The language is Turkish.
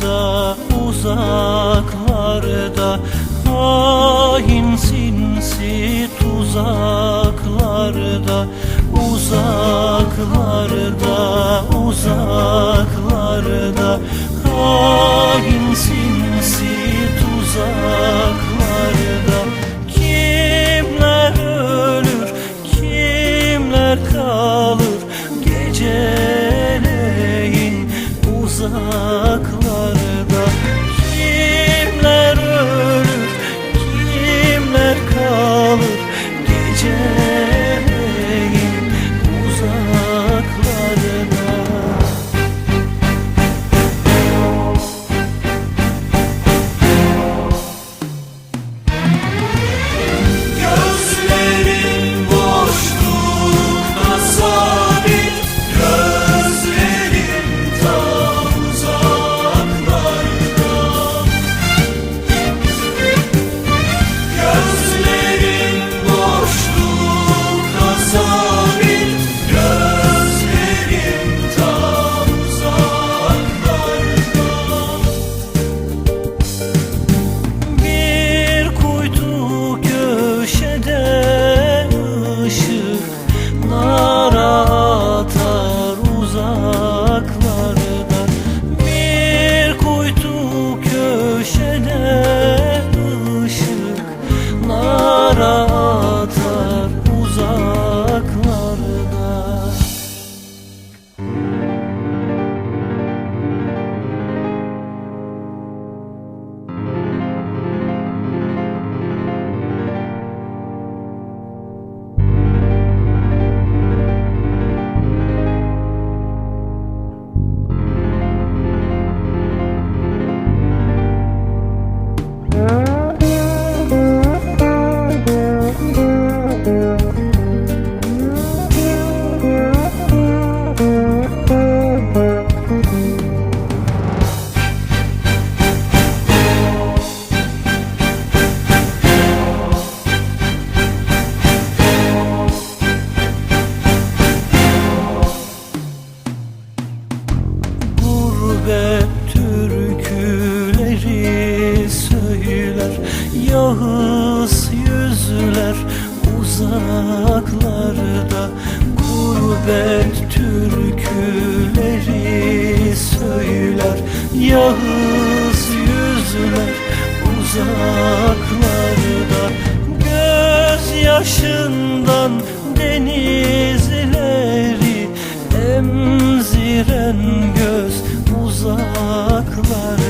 uzaklarda uzaklarda hain yüzler uzaklarda Gurbet türküleri söyler. Yağız yüzler uzaklarda Göz yaşından denizleri emziren göz uzaklarda.